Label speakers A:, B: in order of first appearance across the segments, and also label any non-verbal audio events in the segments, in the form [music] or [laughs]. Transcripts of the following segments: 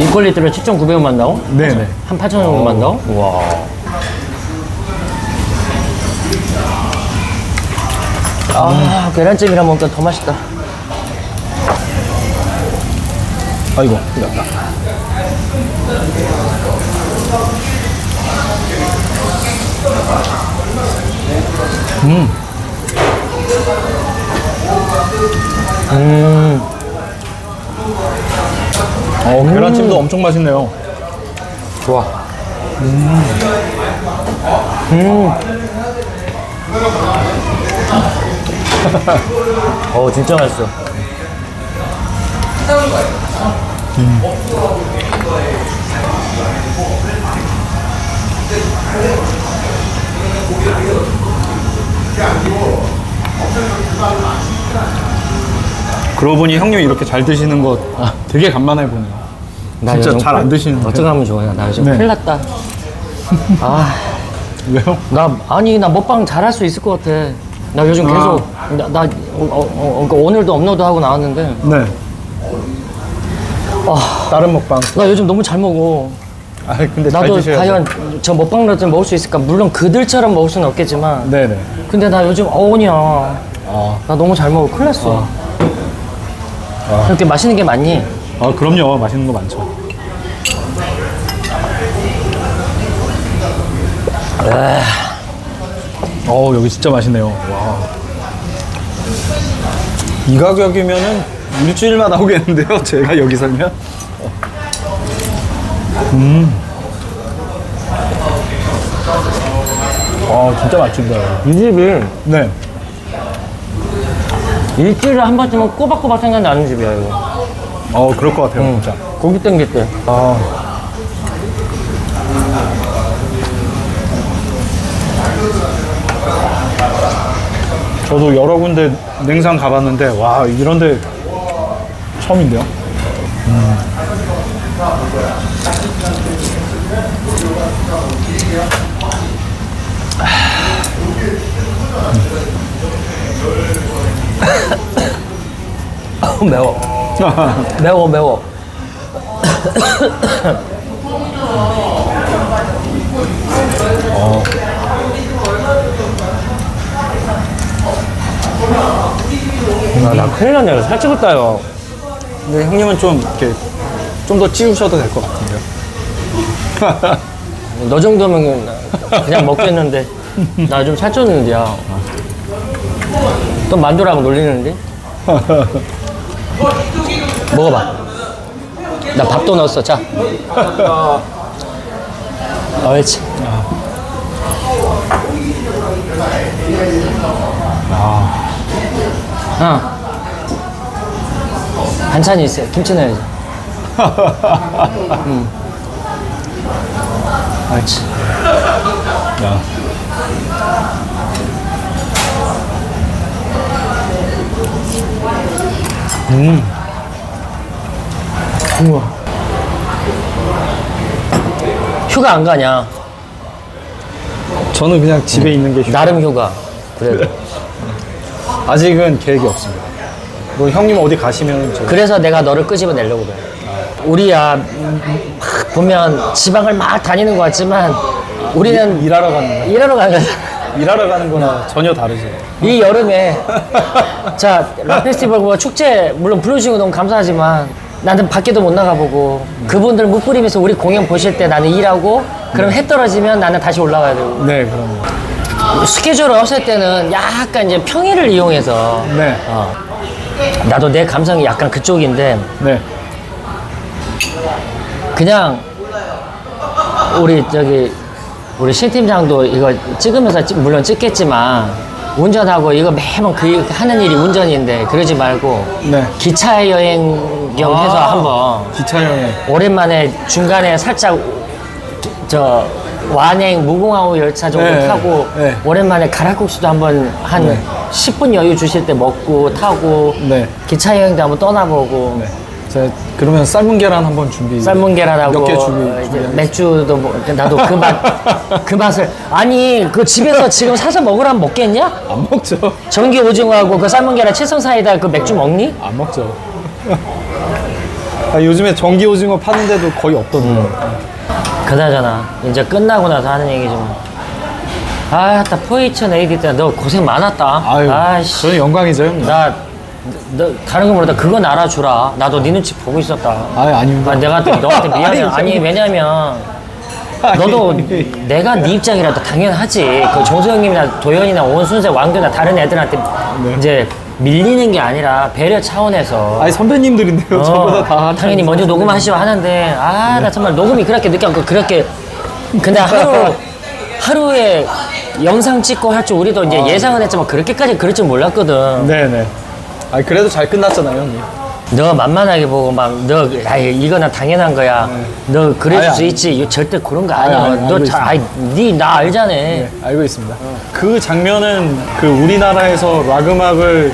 A: 이 퀄리티로 7,900원 만다고?
B: 네네.
A: 한 8,000원 정도 만다고? 와. 아, 계란찜이랑 먹으니까 더 맛있다.
B: 아이고, 이겼다.
A: 음.
B: 어, 계란찜도 엄청 맛있네요.
A: 좋아. 음. 어, 진짜 맛있어.
B: 그러고 보니 형님 이렇게 잘 드시는 거 되게 간만에 보네요.
A: 나
B: 진짜
A: 요즘
B: 잘안 드시는데.
A: 어떻게 하면 좋아요? 나 요즘
B: 네.
A: 큰일 났다. 아,
B: 왜요?
A: 나, 아니, 나 먹방 잘할 수 있을 것 같아. 나 요즘
B: 아.
A: 계속, 나, 나 어, 어, 어, 그러니까 오늘도 업로드 하고 나왔는데,
B: 네.
A: 아,
B: 다른 먹방.
A: 나 요즘 너무 잘 먹어.
B: 아, 근데 잘
A: 나도
B: 드셔야죠.
A: 과연 저 먹방로드 먹을 수 있을까? 물론 그들처럼 먹을 수는 없겠지만,
B: 네네.
A: 근데 나 요즘 어원이야.
B: 아,
A: 나 너무 잘 먹어. 큰일 났어. 이렇게 맛있는 게 많니?
B: 아 그럼요. 맛있는 거 많죠. 어 여기 진짜 맛있네요. 와. 이 가격이면은 일주일만 나오겠는데요. [laughs] 제가 여기 살면. 음. 아 진짜 맛집이다.
A: 이 집이
B: 네.
A: 일주일에 한 번쯤은 꼬박꼬박 생각나는 집이야, 이거.
B: 어 그럴 것 같아요. 진짜.
A: 고기 땡길 때.
B: 아. 저도 여러 군데 냉상 가봤는데 와 이런데 처음인데요.
A: 어, [coughs] 매워. [laughs] 매워, 매워. 아, 나 큰일 났네. 살찌겠다, 요
B: 근데 형님은 좀 이렇게 좀 더 찌우셔도 될 것 같은데요. [laughs]
A: 너 정도면 그냥 먹겠는데. 나 좀 살쪘는데, 야. 또 만두라고 놀리는데? [laughs] 먹어봐. 나 밥도 넣었어, 자. [laughs] 옳지. 아. 반찬이 있어요. 김치 넣어야지. [laughs] 음. 옳지.
B: 야.
A: 우와. 휴가 안 가냐?
B: 저는 그냥 집에 있는 게 휴가.
A: 나름 휴가. 그래도. [laughs]
B: 아직은 계획이 없습니다. 뭐 형님 어디 가시면 저
A: 그래서 내가 너를 끄집어내려고 그래. 우리야, 음, 막 보면 지방을 막 다니는 것 같지만, 우리는
B: 일하러 가는 거.
A: 일하러 가는 거야.
B: 일하러 가는 거나 전혀 다르죠.
A: 이 여름에, [laughs] 자, 락 페스티벌, 뭐 축제, 물론 불러주신 거 너무 감사하지만, 나는 밖에도 못 나가보고, 그분들 못 부리면서 우리 공연 보실 때 나는 일하고, 그럼 해 떨어지면 나는 다시 올라가야 되고.
B: 네, 그럼.
A: 스케줄 없을 때는 약간 이제 평일을 이용해서,
B: 네.
A: 어, 나도 내 감성이 약간 그쪽인데,
B: 네.
A: 그냥 우리 저기 우리 신 팀장도 이거 찍으면서 찍- 물론 찍겠지만 운전하고 이거 매번 그 하는 일이 운전인데 그러지 말고
B: 네.
A: 기차 여행 겸 해서
B: 아.
A: 한번
B: 기차 여행.
A: 오랜만에 중간에 살짝 저 완행 무궁화호 열차 정도
B: 네,
A: 타고
B: 네.
A: 오랜만에 가락국수도 한번 한 10분 여유 주실 때 먹고 타고
B: 네.
A: 기차 여행도 한번 떠나보고
B: 네. 자, 그러면 삶은 계란 한번 준비.
A: 삶은 계란하고
B: 몇개 준비.
A: 어, 이제
B: 준비하겠습니다.
A: 맥주도 뭐 나도 그 맛 그 맛을 아니 그 집에서 지금 사서 먹으라면 먹겠냐?
B: 안 먹죠.
A: 전기 오징어하고 그 삶은 계란 칠성 사이다 그 맥주 먹니?
B: 안 먹죠. 아, 요즘에 전기 오징어 파는데도 거의 없던데.
A: 그나저나 이제 끝나고 나서 하는 얘기지만 아따 포이천 AD 때너 고생 많았다
B: 아유, 저는 영광이죠, 형님.
A: 나, 너, 다른 거 모르다 그건 알아주라 나도 네 눈치 보고 있었다
B: 아유, 아닙니다.
A: 아, 내가 또 너한테 미안해
B: 아니,
A: 아니 왜냐면 너도. 내가 네 입장이라도 당연하지 그 정소영님이나 도현이나 온순세 왕규나 다른 애들한테
B: 네.
A: 이제 밀리는 게 아니라 배려 차원에서
B: 아니, 선배님들인데요.
A: 어,
B: 저보다 다.
A: 당연히 먼저 녹음하시오 하는데 아 나 정말 녹음이 그렇게 늦게 하고 그렇게 근데 하루 하루에 영상 찍고 할 줄 우리도 이제 예상은 했지만 그렇게까지 그럴 줄 몰랐거든
B: 네네. 아 그래도 잘 끝났잖아요, 형님.
A: 너 만만하게 보고 막너 아이 이거는 당연한 거야 너 그래줄
B: 아니,
A: 수
B: 아니.
A: 있지 이거 절대 그런 거
B: 아니,
A: 아니야
B: 아니, 알고
A: 너
B: 있습니다.
A: 잘, 아이 니나 알잖아
B: 네, 알고 있습니다. 그 장면은 그 우리나라에서 락 음악을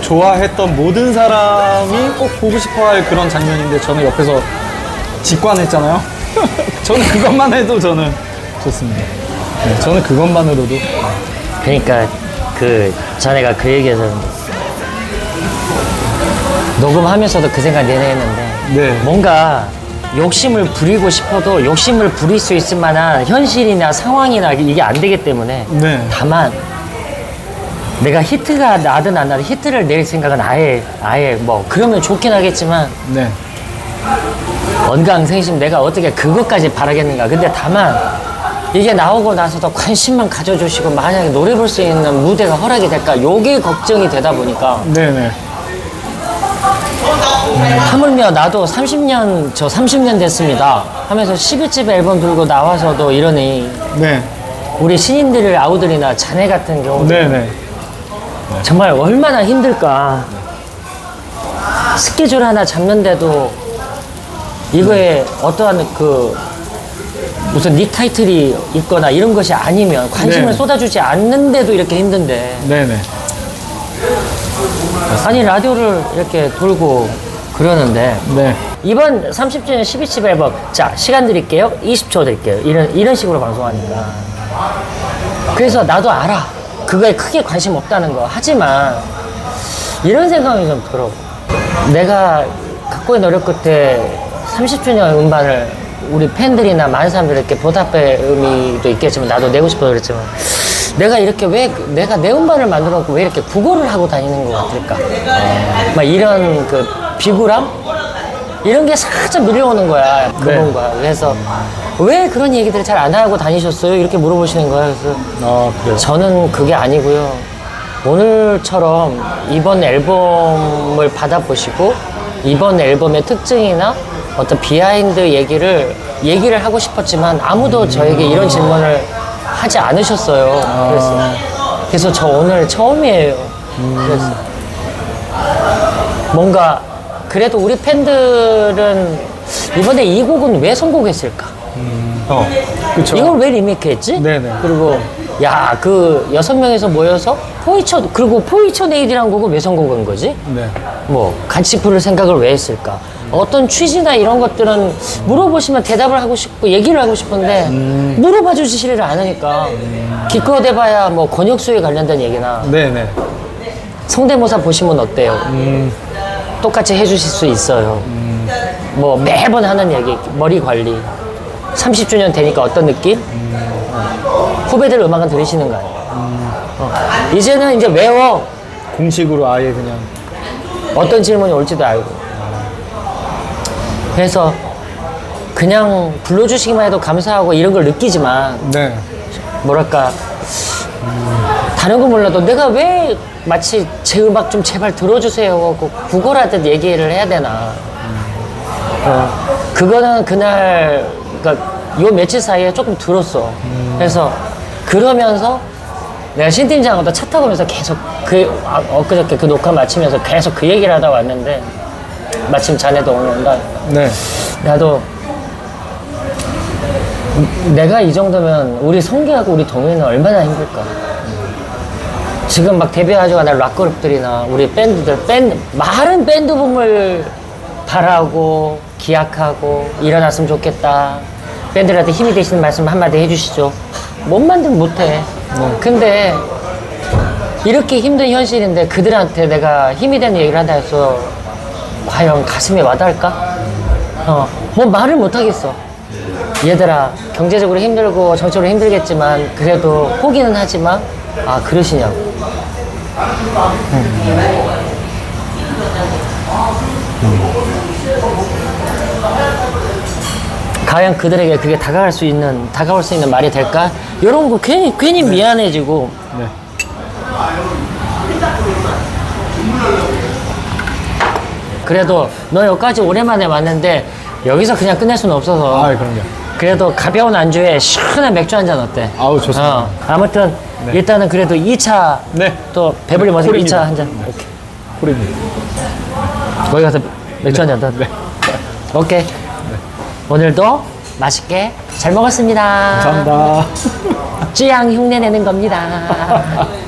B: 좋아했던 모든 사람이 꼭 보고 싶어 할 그런 장면인데 저는 옆에서 직관했잖아요. [laughs] 저는 그것만 해도 저는 좋습니다. 네, 저는 그것만으로도
A: 그러니까 그 자네가 그 얘기해서 녹음하면서도 그 생각 내내 했는데
B: 네.
A: 뭔가 욕심을 부리고 싶어도 욕심을 부릴 수 있을 만한 현실이나 상황이나 이게 안 되기 때문에
B: 네.
A: 다만 내가 히트가 나든 안 나든 히트를 낼 생각은 아예 아예 뭐 그러면 좋긴 하겠지만
B: 네.
A: 언강생심 내가 어떻게 그것까지 바라겠는가 근데 다만 이게 나오고 나서도 관심만 가져주시고 만약에 노래 볼 수 있는 무대가 허락이 될까 요게 걱정이 되다 보니까
B: 네네.
A: 하물며 나도 30년 저 30년 됐습니다 하면서 11집 앨범 들고 나와서도 이러니
B: 네.
A: 우리 신인들을 아우들이나 자네 같은 경우
B: 네네.
A: 정말 얼마나 힘들까 스케줄 하나 잡는데도 이거에 어떠한 그 무슨 닉 타이틀이 있거나 이런 것이 아니면 관심을
B: 네.
A: 쏟아주지 않는데도 이렇게 힘든데
B: 네네.
A: 아니 라디오를 이렇게 돌고 그러는데
B: 네.
A: 이번 30주년 12집 앨범 자 시간 드릴게요. 20초 드릴게요. 이런 이런 식으로 방송하니까. 그래서 나도 알아. 그거에 크게 관심 없다는 거. 하지만 이런 생각이 좀 들어. 내가 갖고 있는 노력 끝에 30주년 음반을 우리 팬들이나 많은 사람들에게 보답할 의미도 있겠지만 나도 내고 싶어서 그랬지만 내가 이렇게 왜 내가 내 음반을 만들어 놓고 왜 이렇게 구걸을 하고 다니는 것 같을까? 막 이런 그 비굴함? 이런 게 살짝 밀려오는 거야 그분과. 그래서 왜 그런 얘기들을 잘 안 하고 다니셨어요? 이렇게 물어보시는 거야. 그래서
B: 아 그래요.
A: 저는 그게 아니고요. 오늘처럼 이번 앨범을 받아보시고 이번 앨범의 특징이나 어떤 비하인드 얘기를 얘기를 하고 싶었지만 아무도 저에게 이런 질문을 하지 않으셨어요. 그래서 그래서 저 오늘 처음이에요. 그래서 뭔가 그래도 우리 팬들은 이번에 이 곡은 왜 선곡했을까?
B: 어. 그쵸.
A: 이걸 왜 리메이크했지?
B: 네네.
A: 그리고 야 그 여섯 명에서 모여서 포이천 그리고 포이천 에이디라는 곡을 왜 선곡한 거지?
B: 네.
A: 뭐 같이 부를 생각을 왜 했을까? 어떤 취지나 이런 것들은 물어보시면 대답을 하고 싶고 얘기를 하고 싶은데 물어봐 주시지를 않으니까 기껏 해봐야 뭐 권역수에 관련된 얘기나
B: 네네.
A: 성대모사 보시면 어때요? 똑같이 해주실 수 있어요. 뭐 매번 하는 얘기, 머리 관리. 30주년 되니까 어떤 느낌? 어. 후배들 음악은 들으시는 거 아니에요? 어. 이제는 이제 외워.
B: 공식으로 아예 그냥.
A: 어떤 질문이 올지도 알고. 그래서 그냥 불러주시기만 해도 감사하고 이런 걸 느끼지만
B: 네.
A: 뭐랄까 다른 거 몰라도 내가 왜 마치 제 음악 좀 제발 들어주세요 하고 구걸하듯 얘기를 해야 되나 어, 그거는 그날 그러니까 요 며칠 사이에 조금 들었어 그래서 그러면서 내가 신 팀장하고 차 타고 오면서 계속 그 아, 엊그저께 그 녹화 마치면서 계속 그 얘기를 하다 왔는데 마침 자네도 오늘 온다
B: 네.
A: 나도 내가 이 정도면 우리 성계하고 우리 동현이는 얼마나 힘들까. 지금 막 데뷔하지가 않은 락그룹들이나 우리 밴드들, 밴드, 많은 밴드 붐을 바라고, 기약하고, 일어났으면 좋겠다. 밴드들한테 힘이 되시는 말씀 한마디 해주시죠. 못 만들면 못해. 근데, 이렇게 힘든 현실인데 그들한테 내가 힘이 되는 얘기를 한다 해서 과연 가슴에 와닿을까? 어, 뭐 말을 못 하겠어. 얘들아, 경제적으로 힘들고 정적으로 힘들겠지만 그래도 포기는 하지만 아 그러시냐고. 과연 그들에게 그게 다가갈 수 있는 다가올 수 있는 말이 될까? 이런 거 괜히 괜히 미안해지고
B: 네.
A: 그래도 너 여기까지 오랜만에 왔는데 여기서 그냥 끝낼 수는 없어서
B: 아, 그럼요.
A: 그래도 가벼운 안주에 시원한 맥주 한 잔 어때?
B: 아우, 좋습니다.
A: 어, 아무튼
B: 네.
A: 일단은 그래도 2차
B: 네.
A: 또 배불리 먹어서
B: 콜입니다.
A: 2차 한 잔. 오케이.
B: 콜입니다.
A: 거기 가서 맥주 한 잔 더.
B: 네.
A: 오케이. 오늘도 맛있게 잘 먹었습니다.
B: 감사합니다.
A: 찌양 흉내 내는 겁니다. [laughs]